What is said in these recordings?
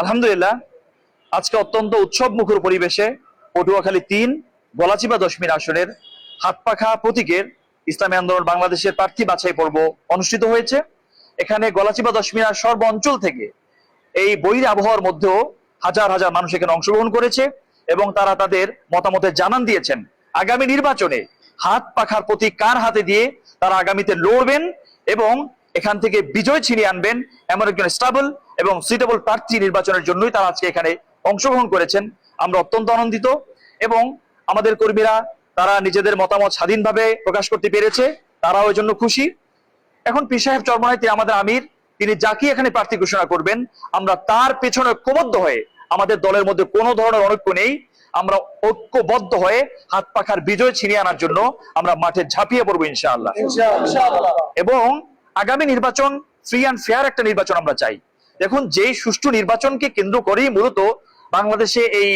আলহামদুলিল্লাহ, আজকে অত্যন্ত উৎসব মুখর পরিবেশে পটুয়াখালী তিন গলাচিপা দশমীর আসনের হাতপাখা প্রতীকের ইসলামী আন্দোলন বাংলাদেশের প্রার্থী বাছাই পর্ব অনুষ্ঠিত হয়েছে। এখানে গলাচিপা দশমিনার সর্ব অঞ্চল থেকে এই বৈরী আবহাওয়ার মধ্যেও হাজার হাজার মানুষ এখানে অংশগ্রহণ করেছে এবং তারা তাদের মতামতের জানান দিয়েছেন। আগামী নির্বাচনে হাত পাখার প্রতি কার হাতে দিয়ে তারা আগামীতে লড়বেন এবং এখান থেকে বিজয় ছিনিয়ে আনবেন এমন একজন স্টেবল এবং সুইটেবল প্রার্থী নির্বাচনের জন্যই তারা আজকে এখানে অংশগ্রহণ করেছেন। আমরা অত্যন্ত আনন্দিত এবং আমাদের কর্মীরা তারা নিজেদের মতামত স্বাধীনভাবে প্রকাশ করতে পেরেছে তারাও ওই জন্য খুশি। এখন পি সাহেব চরমনায় তিনি আমাদের আমির তিনি যাকে এখানে প্রার্থী ঘোষণা করবেন আমরা তার পেছনে ঐক্যবদ্ধ হয়ে আমাদের দলের মধ্যে কোনো ধরনের অনৈক্য নেই। আমরা ঐক্যবদ্ধ হয়ে হাত পাখার বিজয় ছিনিয়ে আনার জন্য আমরা মাঠে ঝাঁপিয়ে পড়ব ইনশাআল্লাহ। এবং আগামী নির্বাচন ফ্রি অ্যান্ড ফেয়ার একটা নির্বাচন আমরা চাই। দেখুন, যেই সুষ্ঠু নির্বাচনকে কেন্দ্র করেই মূলত বাংলাদেশে এই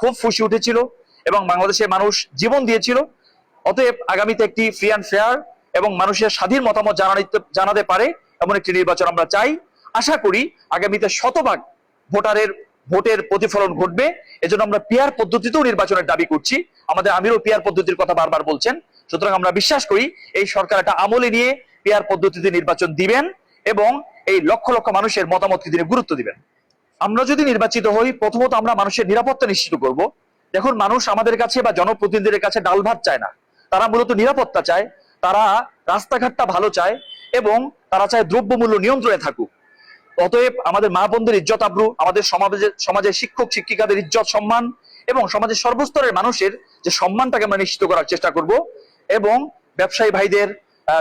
খুব ফুসে উঠেছিল এবং বাংলাদেশের মানুষ জীবন দিয়েছিল। অতএব আগামীতে একটি ফ্রি অ্যান্ড ফেয়ার এবং মানুষের স্বাধীন মতামত জানাতে জানাতে পারে এমন একটি নির্বাচন আমরা চাই। আশা করি আগামীতে শতভাগ ভোটারের, ভোটের প্রতিফলন ঘটবে। এজন্য আমরা পিয়ার পদ্ধতিতেও নির্বাচনের দাবি করছি। আমাদের আমিরও পিয়ার পদ্ধতির কথা বারবার বলছেন। সুতরাং আমরা বিশ্বাস করি এই সরকার একটা আমলে নিয়ে পিয়ার পদ্ধতিতে নির্বাচন দিবেন এবং এই লক্ষ লক্ষ মানুষের মতামতকে তিনি গুরুত্ব দিবেন। আমরা যদি নির্বাচিত হই, প্রথমত আমরা মানুষের নিরাপত্তা নিশ্চিত করব। দেখুন, মানুষ আমাদের কাছে বা জনপ্রতিনিধিদের কাছে ডাল ভাত চায় না। তারা মূলত নিরাপত্তা চায়, তারা রাস্তাঘাটটা ভালো চায় এবং তারা চায় দ্রব্যমূল্য নিয়ন্ত্রণে থাকুক। অতএব আমাদের মা বোনদের ইজ্জত আব্রু, আমাদের সমাজের সমাজের শিক্ষক, শিক্ষিকাদের ইজ্জত, সম্মান এবং সমাজের সর্বস্তরের মানুষের যে সম্মানটাকে আমরা নিশ্চিত করার চেষ্টা করব এবং ব্যবসায়ী ভাইদের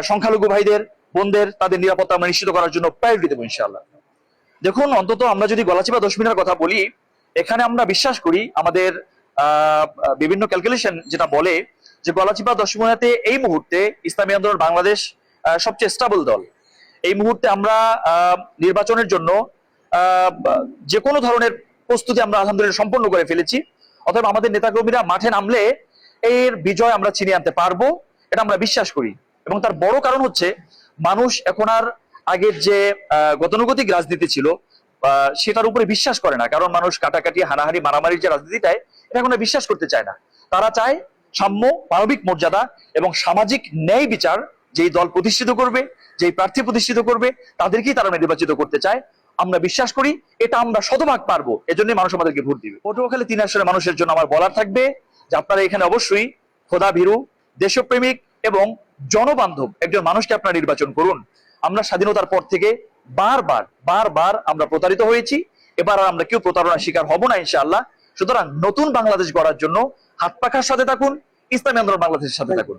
সংখ্যালঘু ভাইদের বোনদের তাদের নিরাপত্তা আমরা নিশ্চিত করার জন্য প্রায়োরিটি দেবো ইনশাআল্লাহ। দেখুন, অন্তত আমরা যদি গলাচিপা দশমিনের কথা বলি, এখানে আমরা বিশ্বাস করি আমাদের বিভিন্ন ক্যালকুলেশন যেটা বলে যে গলাচিপা দশমিনাতে এই মুহূর্তে ইসলামী আন্দোলন বাংলাদেশ সবচেয়ে স্টেবল দল। এই মুহূর্তে আমরা নির্বাচনের জন্য যে কোনো ধরনের প্রস্তুতি আমরা আলহামদুলিল্লাহ সম্পন্ন করে ফেলেছি, অথবা আমাদের নেতাকর্মীরা মাঠে নামলে এর বিজয় আমরা ছিনিয়ে আনতে পারব, এটা আমরা বিশ্বাস করি। এবং তার বড় কারণ হচ্ছে মানুষ এখন আর আগের যে গতানুগতিক রাজনীতি ছিল সেটার উপরে বিশ্বাস করে না। কারণ মানুষ কাটাকাটি, হানাহানি, মারামারির যে রাজনীতিটাই এটা এখন বিশ্বাস করতে চায় না। তারা চায় সাম্য মানবিক মর্যাদা এবং সামাজিক ন্যায় বিচার, যেই দল প্রতিষ্ঠিত করবে, যেই প্রার্থী প্রতিষ্ঠিত করবে, তাদেরকেই তারা নির্বাচিত করতে চায়। আমরা বিশ্বাস করি এটা আমরা শতভাগ পারব। এজন্য মানুষ আমাদেরকে ভোট দিবে। পটুয়াখালী তিন আসনের মানুষের জন্য আমার বলার থাকবে যে আপনারা এখানে অবশ্যই খোদা ভীরু, দেশপ্রেমিক এবং জনবান্ধব একজন মানুষকে আপনারা নির্বাচন করুন। আমরা স্বাধীনতার পর থেকে বারবার বারবার আমরা প্রতারিত হয়েছি। এবার আর আমরা কেউ প্রতারণার শিকার হব না ইনশাআল্লাহ। সুতরাং নতুন বাংলাদেশ গড়ার জন্য হাত পাখার সাথে থাকুন ইসলামী আন্দোলন বাংলাদেশের সাথে থাকুন।